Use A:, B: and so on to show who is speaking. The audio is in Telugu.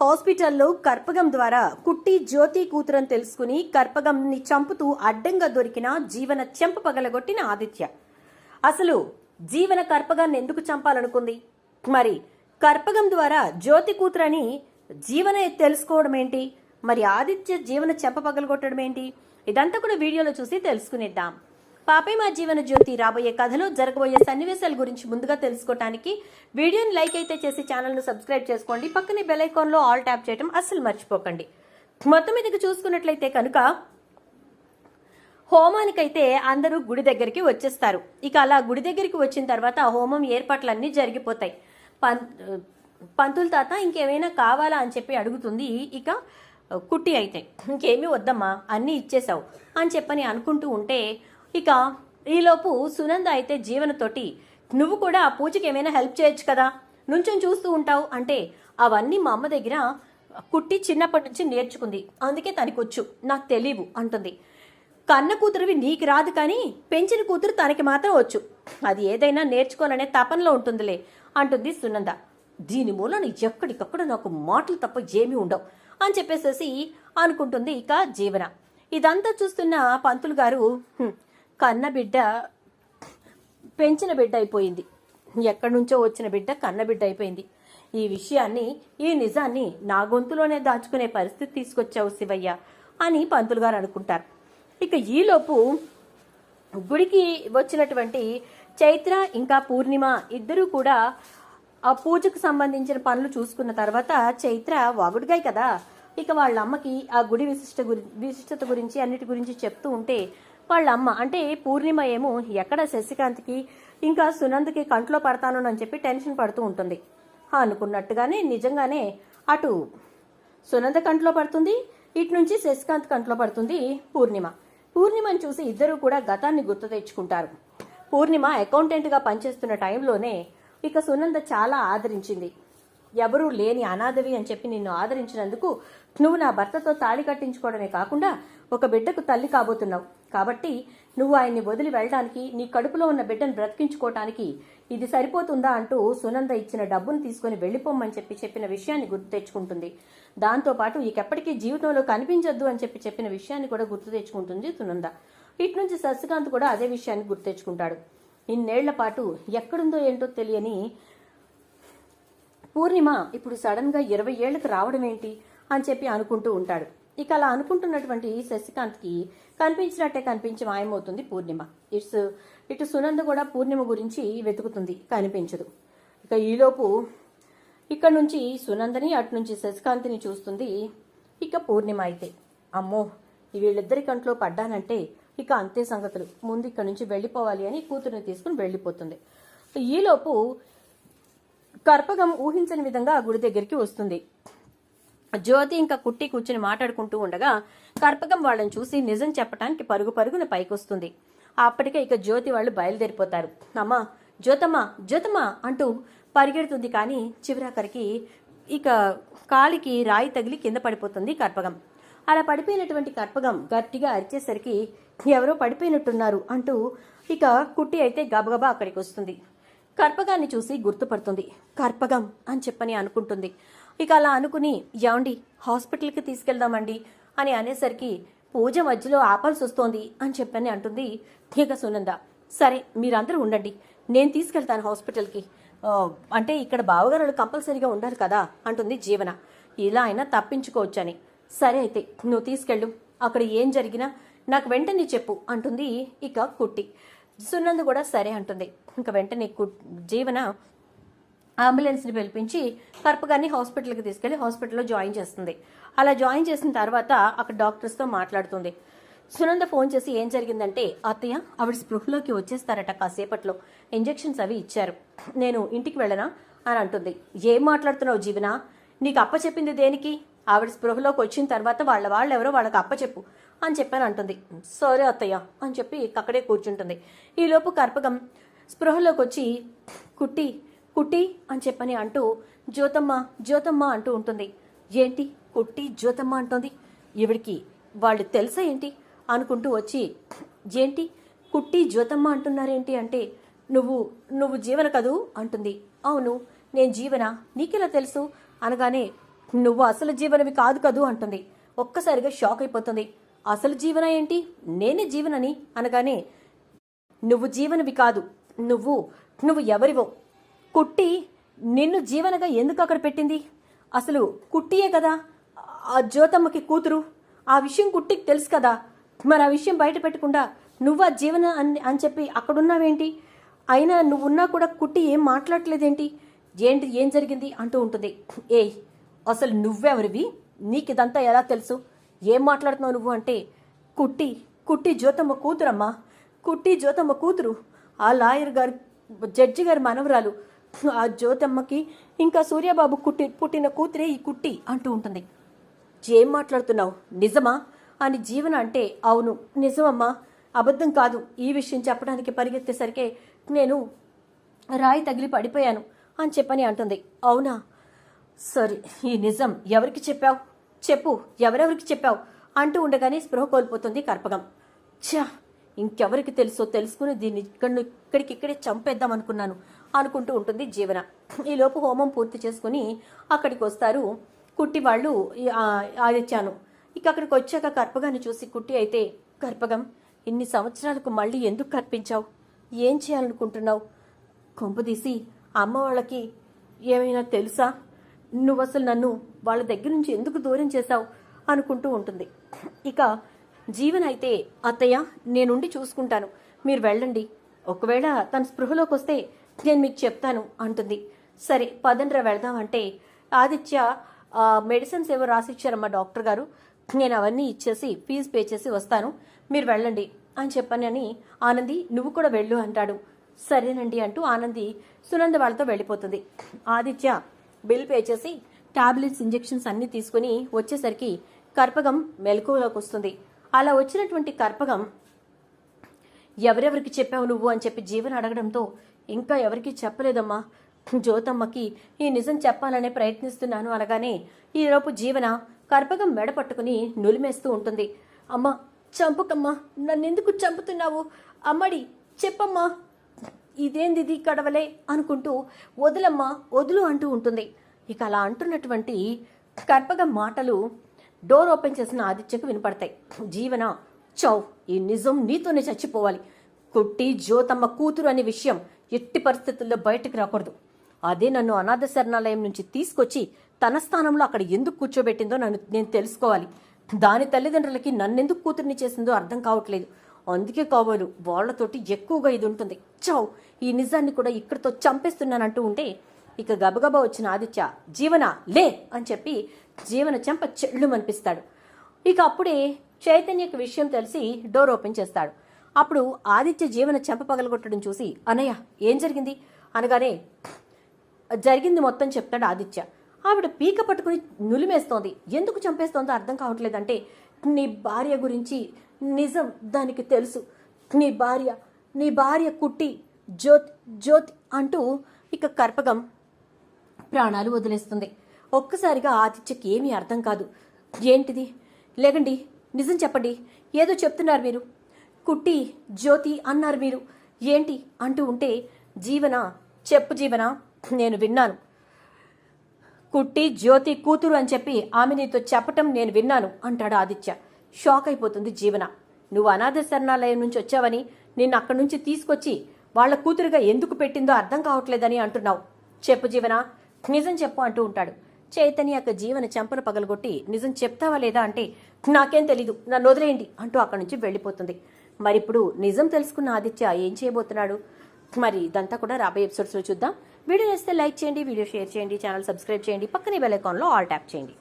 A: హాస్పిటల్లో కర్పగం ద్వారా కుట్టి జ్యోతి కూతురని తెలుసుకుని కర్పగంని చంపుతూ అడ్డంగా దొరికిన జీవన చెంప పగలగొట్టిన ఆదిత్య. అసలు జీవన కర్పగాన్ని ఎందుకు చంపాలనుకుంది? మరి కర్పగం ద్వారా జ్యోతి కూతురని జీవన తెలుసుకోవడం ఏంటి మరి ఆదిత్య జీవన చెంప పగలగొట్టడం ఏంటి ఇదంతా కూడా వీడియోలో చూసి తెలుసుకునేద్దాం. పాపే మా జీవన జ్యోతి రాబోయే కథలో జరగబోయే సన్నివేశాల గురించి ముందుగా తెలుసుకోవటానికి వీడియోని లైక్ అయితే చేసి ఛానల్ను సబ్స్క్రైబ్ చేసుకోండి. పక్కనే బెల్ ఐకాన్లో ఆల్ ట్యాప్ చేయడం అస్సలు మర్చిపోకండి. మొత్తం మీదకి చూసుకున్నట్లయితే కనుక హోమానికైతే అందరూ గుడి దగ్గరికి వచ్చేస్తారు. ఇక అలా గుడి దగ్గరికి వచ్చిన తర్వాత హోమం ఏర్పాట్లన్నీ జరిగిపోతాయి. పం పంతుల తాత ఇంకేమైనా కావాలా అని చెప్పి అడుగుతుంది. ఇక కుట్టి అయితే ఇంకేమీ వద్దమ్మా అన్నీ ఇచ్చేసావు అని చెప్పని అనుకుంటూ ఉంటే ఇక ఈలోపు సునంద అయితే జీవనతోటి నువ్వు కూడా ఆ పూజకి ఏమైనా హెల్ప్ చేయొచ్చు కదా? నుంచొని చూస్తూ ఉంటావు. అంటే అవన్నీ మా అమ్మ దగ్గర కుట్టి చిన్నప్పటి నుంచి నేర్చుకుంది. అందుకే తనకొచ్చు నాకు తెలియవు అంటుంది. కన్న కూతురువి నీకు రాదు కానీ పెంచిన కూతురు తనకి మాత్రం వచ్చు. అది ఏదైనా నేర్చుకోవాలనే తపనలో ఉంటుందిలే అంటుంది సునంద. దీని మూలన ఎక్కడికక్కడ నాకు మాటలు తప్ప ఏమీ ఉండవు అని చెప్పేసేసి అనుకుంటుంది ఇక జీవన. ఇదంతా చూస్తున్న పంతులు గారు కన్న బిడ్డ పెంచిన బిడ్డ అయిపోయింది. ఎక్కడి నుంచో వచ్చిన బిడ్డ కన్న బిడ్డ అయిపోయింది. ఈ విషయాన్ని ఈ నిజాన్ని నా గొంతులోనే దాచుకునే పరిస్థితి తీసుకొచ్చావు శివయ్య అని పంతులు గారు అనుకుంటారు. ఇక ఈలోపు గుడికి వచ్చినటువంటి చైత్ర ఇంకా పూర్ణిమ ఇద్దరూ కూడా ఆ పూజకు సంబంధించిన పనులు చూసుకున్న తర్వాత చైత్ర వాగుడుగాయి కదా. ఇక వాళ్ళ అమ్మకి ఆ గుడి విశిష్ట గురి విశిష్టత గురించి అన్నిటి గురించి చెప్తూ ఉంటే వాళ్ళ అమ్మ అంటే పూర్ణిమ ఏమో ఎక్కడ శశికాంత్కి ఇంకా సునంద్కి కంట్లో పడతాను అని చెప్పి టెన్షన్ పడుతూ ఉంటుంది. అనుకున్నట్టుగానే నిజంగానే అటు సునంద కంట్లో పడుతుంది ఇటు నుంచి శశికాంత్ కంట్లో పడుతుంది పూర్ణిమ. పూర్ణిమని చూసి ఇద్దరూ కూడా గతాన్ని గుర్తు తెచ్చుకుంటారు. పూర్ణిమ అకౌంటెంట్గా పనిచేస్తున్న టైంలోనే ఇక సునంద చాలా ఆదరించింది. ఎవరూ లేని అనాథవి అని చెప్పి నిన్ను ఆదరించినందుకు నువ్వు నా భర్తతో తాళి కట్టించుకోవడమే కాకుండా ఒక బిడ్డకు తల్లి కాబోతున్నావు. కాబట్టి నువ్వు ఆయన్ని వదిలి వెళ్ళడానికి నీ కడుపులో ఉన్న బిడ్డను బ్రతికించుకోవటానికి ఇది సరిపోతుందా అంటూ సునంద ఇచ్చిన డబ్బును తీసుకుని వెళ్ళిపోమ్మని చెప్పి చెప్పిన విషయాన్ని గుర్తు తెచ్చుకుంటుంది. దాంతోపాటు ఇకెప్పటికీ జీవితంలో కనిపించొద్దు అని చెప్పి చెప్పిన విషయాన్ని కూడా గుర్తు తెచ్చుకుంటుంది సునంద. ఇటు నుంచి శశికాంత్ కూడా అదే విషయాన్ని గుర్తు తెచ్చుకుంటాడు. ఇన్నేళ్ళ పాటు ఎక్కడుందో ఏంటో తెలియని పూర్ణిమ ఇప్పుడు సడన్గా ఇరవై ఏళ్ళకు రావడం ఏంటి అని చెప్పి అనుకుంటూ ఉంటాడు. ఇక అలా అనుకుంటున్నటువంటి శశికాంత్కి కనిపించినట్టే కనిపించి మాయమవుతుంది పూర్ణిమ. ఇట్స్ ఇటు సునంద కూడా పూర్ణిమ గురించి వెతుకుతుంది కనిపించదు. ఇక ఈలోపు ఇక్కడ నుంచి సునందని అటు నుంచి శశికాంత్ని చూస్తుంది ఇక పూర్ణిమ అయితే. అమ్మో వీళ్ళిద్దరి కంట్లో పడ్డానంటే ఇక అంతే సంగతులు. ముందు ఇక్కడ నుంచి వెళ్ళిపోవాలి అని కూతురుని తీసుకుని వెళ్ళిపోతుంది. ఈలోపు కర్పగం ఊహించని విధంగా ఆ గుడి దగ్గరికి వస్తుంది. జ్యోతి ఇంకా కుట్టి కూర్చుని మాట్లాడుకుంటూ ఉండగా కర్పగం వాళ్ళని చూసి నిజం చెప్పడానికి పరుగు పరుగున పైకొస్తుంది. అప్పటికే ఇక జ్యోతి వాళ్ళు బయలుదేరిపోతారు. అమ్మా జ్యోతమ్మ జ్యోతమ్మ అంటూ పరిగెడుతుంది కానీ చివరాఖరికి ఇక కాలికి రాయి తగిలి కింద పడిపోతుంది కర్పగం. అలా పడిపోయినటువంటి కర్పగం గట్టిగా అరిచేసరికి ఎవరో పడిపోయినట్టున్నారు అంటూ ఇక కుట్టి అయితే గబగబా అక్కడికి వస్తుంది. కర్పగాన్ని చూసి గుర్తుపడుతుంది. కర్పగం అని చెప్పని అనుకుంటుంది. ఇక అలా అనుకుని ఏమండి హాస్పిటల్కి తీసుకెళ్దామండి అని అనేసరికి పూజ మధ్యలో ఆపాల్సి వస్తోంది అని చెప్పని అంటుంది తీగ సునంద. సరే మీరందరూ ఉండండి. నేను తీసుకెళ్తాను హాస్పిటల్కి. అంటే ఇక్కడ బావగారు కంపల్సరీగా ఉండాలి కదా అంటుంది జీవన. ఇలా అయినా తప్పించుకోవచ్చని. సరే అయితే నువ్వు తీసుకెళ్ళు. అక్కడ ఏం జరిగినా నాకు వెంటనే చెప్పు అంటుంది ఇక కుట్టి. సునంద కూడా సరే అంటుంది. ఇంకా వెంటనే కు- జీవన అంబులెన్స్ని పిలిపించి కర్పగాన్ని హాస్పిటల్కి తీసుకెళ్ళి హాస్పిటల్లో జాయిన్ చేస్తుంది. అలా జాయిన్ చేసిన తర్వాత అక్కడ డాక్టర్స్తో మాట్లాడుతుంది. సునంద ఫోన్ చేసి ఏం జరిగిందంటే అత్తయ్య ఆవిడ స్పృహలోకి వచ్చేస్తారట కాసేపట్లో. ఇంజెక్షన్స్ అవి ఇచ్చారు. నేను ఇంటికి వెళ్ళనా? అని అంటుంది. ఏం మాట్లాడుతున్నావు జీవన? నీకు అప్ప చెప్పింది దేనికి? ఆవిడ స్పృహలోకి వచ్చిన తర్వాత వాళ్ళ వాళ్ళు ఎవరో వాళ్ళకి అప్పచెప్పు అని చెప్పాను అంటుంది. సరే అత్తయ్య అని చెప్పి అక్కడే కూర్చుంటుంది. ఈలోపు కర్పగం స్పృహలోకి వచ్చి కుట్టి కుట్టి అని చెప్పని అంటూ జ్యోతమ్మ జ్యోతమ్మ అంటూ ఉంటుంది. ఏంటి కుట్టి జ్యోతమ్మ అంటుంది. ఈవిడికి వాళ్ళు తెలుసా ఏంటి? అనుకుంటూ వచ్చి ఏంటి కుట్టి జ్యోతమ్మ అంటున్నారేంటి అంటే నువ్వు నువ్వు జీవన కదూ? అంటుంది. అవును నేను జీవన? నీకెలా తెలుసు? అనగానే నువ్వు అసలు జీవనవి కాదు కదూ అంటుంది. ఒక్కసారిగా షాక్ అయిపోతుంది. అసలు జీవన ఏంటి? నేనే జీవనని అనగానే నువ్వు జీవనవి కాదు. నువ్వు నువ్వు ఎవరివో. కుట్టి నిన్ను జీవనగా ఎందుకు అక్కడ పెట్టింది? అసలు కుట్టియే కదా? ఆ జ్యోతమ్మకి కూతురు. ఆ విషయం కుట్టికి తెలుసు కదా? మరి ఆ విషయం బయట పెట్టకుండా నువ్వు ఆ జీవన అని అని చెప్పి అక్కడున్నావేంటి? అయినా నువ్వున్నా కూడా కుట్టి ఏం మాట్లాడలేదేంటి ఏంటి ఏం జరిగింది? అంటూ ఉంటుంది. ఏయ్ అసలు నువ్వెవరివి? నీకు ఇదంతా ఎలా తెలుసు? ఏం మాట్లాడుతున్నావు నువ్వు అంటే కుట్టి కుట్టి జ్యోతమ్మ కూతురమ్మా. కుట్టి జ్యోతమ్మ కూతురు. ఆ లాయర్ గారు జడ్జి గారి మనవరాలు. ఆ జ్యోతమ్మకి ఇంకా సూర్యబాబు కుట్టి పుట్టిన కూతురే ఈ కుట్టి అంటూ ఉంటుంది. ఏం మాట్లాడుతున్నావు? నిజమా? అని జీవన అంటే అవును నిజమమ్మా. అబద్ధం కాదు. ఈ విషయం చెప్పడానికి పరిగెత్తేసరికే నేను రాయి తగిలి పడిపోయాను అని చెప్పని అంటుంది. అవునా? సరే ఈ నిజం ఎవరికి చెప్పావు? చెప్పు ఎవరెవరికి చెప్పావు? అంటూ ఉండగానే స్పృహ కోల్పోతుంది కర్పగం. ఛా ఇంకెవరికి తెలుసో తెలుసుకుని దీన్ని ఇక్కడి ఇక్కడికి ఇక్కడే చంపేద్దాం అనుకున్నాను అనుకుంటూ ఉంటుంది జీవన. ఈలోపు హోమం పూర్తి చేసుకుని అక్కడికి వస్తారు కుట్టి వాళ్ళు ఆదిచ్చాను ఆదిత్యాను. ఇక అక్కడికి వచ్చాక కర్పగాన్ని చూసి కుట్టి అయితే కర్పగం ఇన్ని సంవత్సరాలకు మళ్ళీ ఎందుకు కర్పించావు? ఏం చేయాలనుకుంటున్నావు? కొంపదీసి అమ్మ వాళ్ళకి ఏమైనా తెలుసా? నువ్వు అసలు నన్ను వాళ్ళ దగ్గర నుంచి ఎందుకు దూరం చేశావు అనుకుంటూ ఉంటుంది. ఇక జీవన్ అయితే అత్తయ్య నేనుండి చూసుకుంటాను. మీరు వెళ్ళండి. ఒకవేళ తన స్పృహలోకి వస్తే నేను మీకు చెప్తాను అంటుంది. సరే పదండ్రా వెళ్దాం అంటే ఆదిత్య మెడిసిన్స్ ఏవో రాసిచ్చారమ్మా డాక్టర్ గారు. నేను అవన్నీ ఇచ్చేసి ఫీజు పే చేసి వస్తాను. మీరు వెళ్ళండి అని చెప్పానని ఆనంది నువ్వు కూడా వెళ్ళు అంటాడు. సరేనండి అంటూ ఆనంది సునంద వాళ్ళతో వెళ్ళిపోతుంది. ఆదిత్య బిల్ పే చేసి టాబ్లెట్స్ ఇంజెక్షన్స్ అన్నీ తీసుకుని వచ్చేసరికి కర్పగం మెలకువలోకి వస్తుంది. అలా వచ్చినటువంటి కర్పగం ఎవరెవరికి చెప్పావు నువ్వు అని చెప్పి జీవన్ అడగడంతో ఇంకా ఎవరికి చెప్పలేదమ్మా. జ్యోతమ్మకి ఈ నిజం చెప్పాలనే ప్రయత్నిస్తున్నాను అనగానే ఈలోపు జీవన కర్పగం మెడ పట్టుకుని నులిమేస్తూ ఉంటుంది. అమ్మా చంపకమ్మా. నన్నెందుకు చంపుతున్నావు? అమ్మడి చెప్పమ్మా. ఇదేంది ఇది కడవలే అనుకుంటూ వదులమ్మ వదులు అంటూ ఉంటుంది. ఇక అలా అంటున్నటువంటి కర్పగ మాటలు డోర్ ఓపెన్ చేసిన ఆదిత్యకు వినపడతాయి. జీవన చౌ ఈ నిజం నీతోనే చచ్చిపోవాలి. కుట్టి జ్యోతమ్మ కూతురు అనే విషయం ఎట్టి పరిస్థితుల్లో బయటకు రాకూడదు. అదే నన్ను అనాథ శరణాలయం నుంచి తీసుకొచ్చి తన స్థానంలో అక్కడ ఎందుకు కూర్చోబెట్టిందో నన్ను నేను తెలుసుకోవాలి. దాని తల్లిదండ్రులకి నన్నెందుకు కూతుర్ని చేసిందో అర్థం కావట్లేదు. అందుకే కావాలి వాళ్ళతోటి ఎక్కువగా ఇది ఉంటుంది. చావు ఈ నిజాన్ని కూడా ఇక్కడితో చంపేస్తున్నానంటూ ఉంటే ఇక గబగబా వచ్చిన ఆదిత్య జీవన? లే! అని చెప్పి జీవన చెంప చెళ్ళు అనిపిస్తాడు ఇక అప్పుడే చైతన్యకు విషయం తెలిసి డోర్ ఓపెన్ చేస్తాడు. అప్పుడు ఆదిత్య జీవన చెంప పగలగొట్టడం చూసి అనయ్య ఏం జరిగింది? అనగానే జరిగింది మొత్తం చెప్తాడు ఆదిత్య. ఆవిడ పీక పట్టుకుని నులిమేస్తోంది. ఎందుకు చంపేస్తోందో అర్థం కావట్లేదంటే నీ భార్య గురించి నిజం దానికి తెలుసు. నీ భార్య నీ భార్య కుట్టి జ్యోత్ జ్యోతి అంటూ ఇక కర్పగం ప్రాణాలు వదిలేస్తుంది. ఒక్కసారిగా ఆతిథ్యకి ఏమీ అర్థం కాదు. ఏంటిది? లేకండి నిజం చెప్పండి. ఏదో చెప్తున్నారు మీరు. కుట్టి జ్యోతి అన్నారు మీరు. ఏంటి అంటూ ఉంటే జీవన? చెప్పు జీవన? నేను విన్నాను. కుట్టి జ్యోతి కూతురు అని చెప్పి ఆమె నీతో చెప్పటం నేను విన్నాను అంటాడు ఆదిత్య. షాక్ అయిపోతుంది జీవన. నువ్వు అనాథ శరణాలయం నుంచి వచ్చావని నిన్ను అక్కడి నుంచి తీసుకొచ్చి వాళ్ళ కూతురుగా ఎందుకు పెట్టిందో అర్థం కావట్లేదని అంటున్నావు. చెప్పు జీవన. నిజం చెప్పు అంటూ ఉంటాడు. చైతన్య యొక్క జీవన చెంపను పగలగొట్టి నిజం చెప్తావా లేదా అంటే నాకేం తెలీదు నన్ను వదిలేయండి అంటూ అక్కడి నుంచి వెళ్ళిపోతుంది. మరి ఇప్పుడు నిజం తెలుసుకున్న ఆదిత్య ఏం చేయబోతున్నాడు? మరి ఇదంతా కూడా రాబోయే ఎపిసోడ్స్లో చూద్దాం. వీడియో నచ్చితే లైక్ చేయండి వీడియో షేర్ చేయండి ఛానల్ సబ్స్క్రైబ్ చేయండి పక్కనే బెల్ ఐకాన్లో ఆల్ ట్యాప్ చేయండి.